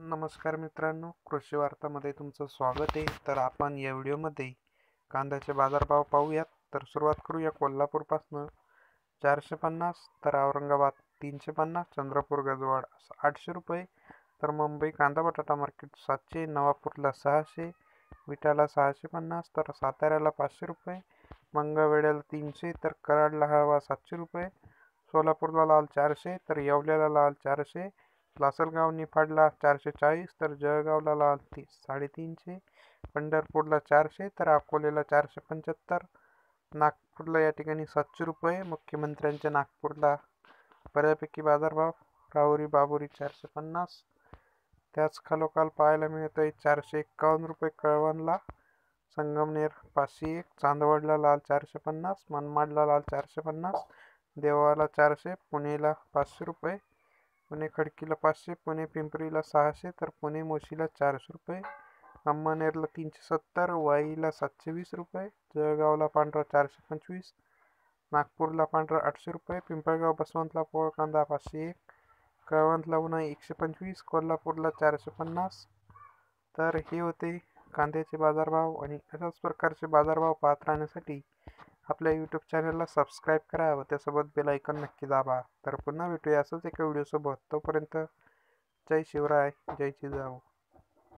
नमस्कार मित्रांनो कृषी वार्तामध्ये तुमचं स्वागत आहे. तर आपण या व्हिडिओमध्ये कांद्याचे बाजारभाव पाहूयात. तर सुरुवात करूया कोल्हापूरपासनं. चारशे पन्नास तर औरंगाबाद तीनशे पन्नास चंद्रपूर गजवाड आठशे रुपये. तर मुंबई कांदा बटाटा मार्केट सातशे नवापूरला सहाशे विटाला सहाशे पन्नास तर साताऱ्याला पाचशे रुपये. मंगळवेड्याला तीनशे तर कराडला हवा सातशे रुपये. सोलापूरला लाल चारशे तर येवल्याला लाल चारशे. लासलगाव निफाडला चारशे चाळीस तर जळगावला लाल तीस. साडेतीनशे पंढरपूरला चारशे तर अकोलेला चारशे पंच्याहत्तर. नागपूरला या ठिकाणी सातशे रुपये. मुख्यमंत्र्यांच्या नागपूरला बऱ्यापैकी बाजारभाव. राहुरी बाबुरी चारशे पन्नास. त्याच खालोखाल पाहायला मिळत आहे चारशे एक्कावन्न रुपये कळवणला. संगमनेर पाचशे एक चांदवडला लाल चारशे पन्नास मनमाडला लाल चारशे पन्नास देवाला चारशे पुणेला पाचशे रुपये. पुणे खडकीला पाचशे पुणे पिंपरीला सहाशे तर पुणे मोशीला चारशे रुपये अंमनेरला तीनशे सत्तर वाईला सातशे वीस रुपये जळगावला पांढरा चारशे पंचवीस नागपूरला पांढरा आठशे रुपये पिंपळगाव बसवंतला पोळ कांदा पाचशे एक कळवंतला उन्हा एकशे पंचवीस कोल्हापूरला चारशे पन्नास. तर हे होते कांद्याचे बाजारभाव आणि अशाच प्रकारचे बाजारभाव पाहत राहण्यासाठी आपल्या यूट्यूब चॅनलला सबस्क्राईब करा व त्यासोबत बेल ऐकन नक्की दाबा. तर पुन्हा भेटूया असंच एका व्हिडिओसोबत तोपर्यंत जय शिवराय जय जिजाऊ.